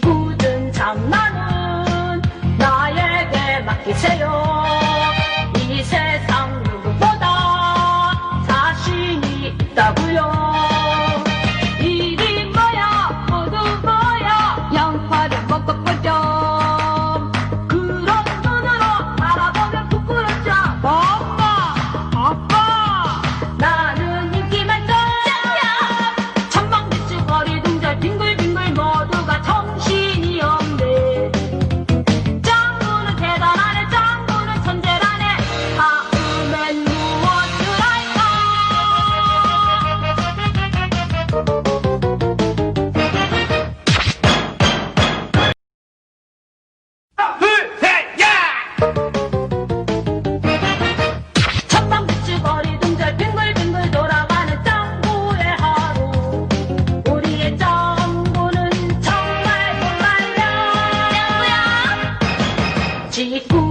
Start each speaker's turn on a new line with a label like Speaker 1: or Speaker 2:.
Speaker 1: 굳은 장난은 나에게 맡기세요. 이 세상 누구보다 자신이 있다고요. 肌肤。